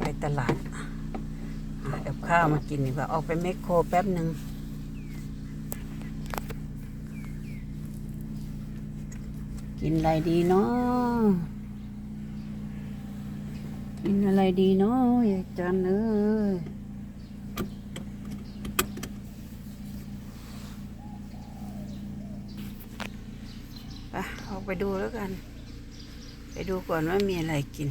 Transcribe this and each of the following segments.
ไปตลาดหากับข้าวมากินดีกว่าออกไปแมคโครแป๊บหนึ่งกินอะไรดีเนาะกินอะไรดีเนาะยายจันเอ้ยไปออกไปดูแล้วกัน ไปดูก่อนว่ามีอะไรกิน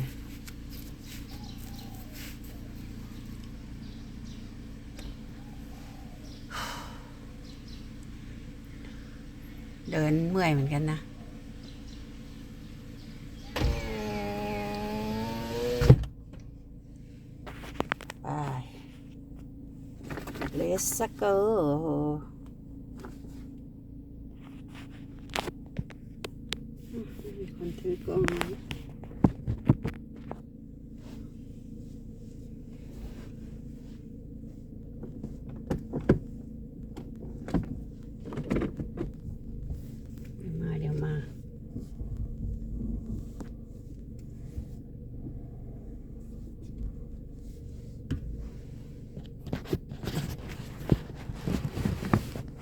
เดินเมื่อยเหมือนกันนะไปเลสเกอืมมีคนถือกล้องไหมเดี๋ยวมาเดี๋ยวมา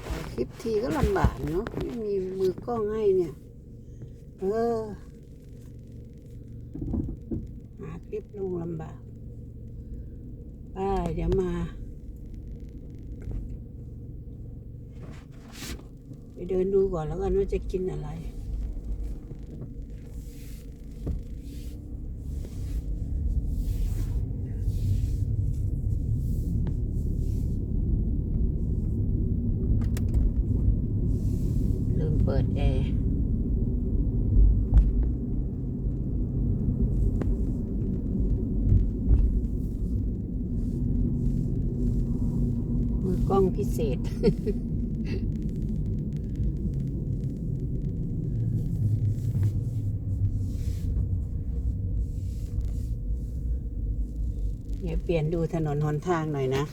ถ่ายคลิป ทีก็ลำบากเนาะไม่มีมือกล้องให้เนี่ย เออ หาคลิปลงลำบากไปเดี๋ยวมา ไปเดินดูก่อนแล้วกันว่าจะกินอะไร เปิดแอร์มือกล้องพิเศษเดี๋ยวเปลี่ยนดูถนนหนทางหน่อยนะ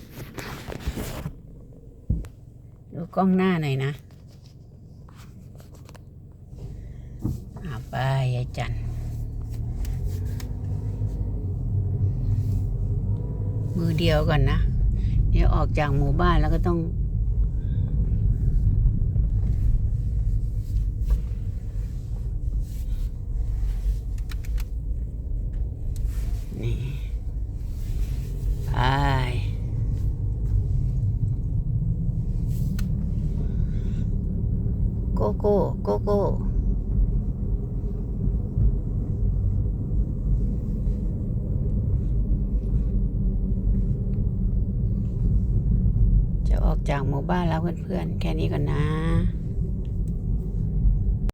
ดูกล้องหน้าหน่อยนะ อาไปยายจันมือเดียวก่อนนะเดี๋ยวออกจากหมู่บ้านแล้วก็ต้อง นี่ไปโกโก้โกโก้ ออกจากหมู่บ้านแล้วเพื่อนๆ แค่นี้ก่อนนะ